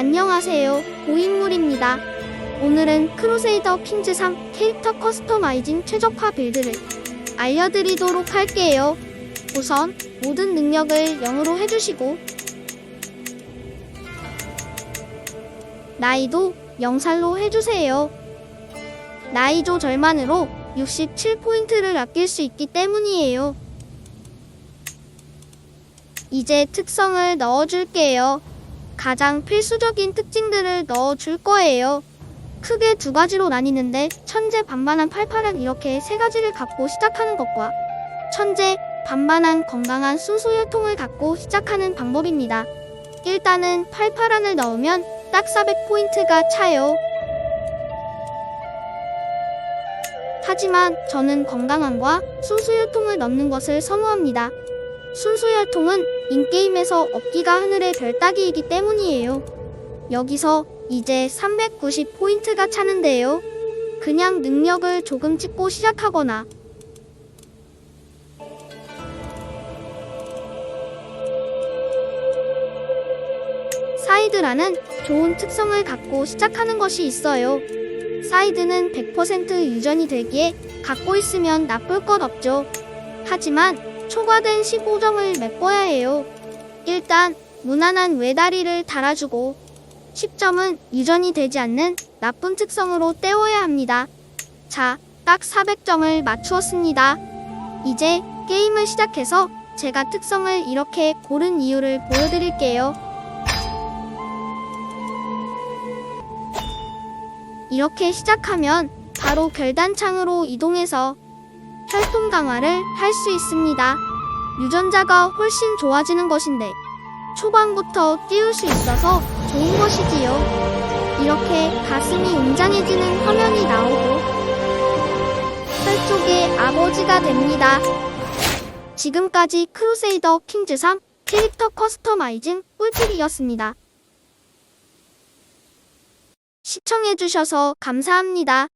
안녕하세요. 고인물입니다. 오늘은 크루세이더 킹즈 3 캐릭터 커스터마이징 최적화 빌드를 알려드리도록 할게요. 우선 모든 능력을 0으로 해주시고 나이도 0살로 해주세요. 나이 조절만으로 67포인트를 아낄 수 있기 때문이에요. 이제 특성을 넣어줄게요. 가장 필수적인 특징들을 넣어줄 거예요. 크게 두 가지로 나뉘는데 천재 반반한 팔팔한 이렇게 세 가지를 갖고 시작하는 것과 천재 반반한 건강한 순수혈통을 갖고 시작하는 방법입니다. 일단은 팔팔한을 넣으면 딱 400포인트가 차요. 하지만 저는 건강함과 순수혈통을 넣는 것을 선호합니다. 순수혈통은 인게임에서 얻기가 하늘의 별 따기이기 때문이에요. 여기서 이제 390포인트가 차는데요. 그냥 능력을 조금 찍고 시작하거나 사이드라는 좋은 특성을 갖고 시작하는 것이 있어요. 사이드는 100% 유전이 되기에 갖고 있으면 나쁠 것 없죠. 하지만 초과된 15점을 메꿔야 해요. 일단 무난한 외다리를 달아주고 10점은 유전이 되지 않는 나쁜 특성으로 때워야 합니다. 자, 딱 400점을 맞추었습니다. 이제 게임을 시작해서 제가 특성을 이렇게 고른 이유를 보여드릴게요. 이렇게 시작하면 바로 결단창으로 이동해서 혈통 강화를 할 수 있습니다. 유전자가 훨씬 좋아지는 것인데 초반부터 띄울 수 있어서 좋은 것이지요. 이렇게 가슴이 웅장해지는 화면이 나오고 혈족의 아버지가 됩니다. 지금까지 크루세이더 킹즈 3 캐릭터 커스터마이징 꿀팁이었습니다. 시청해주셔서 감사합니다.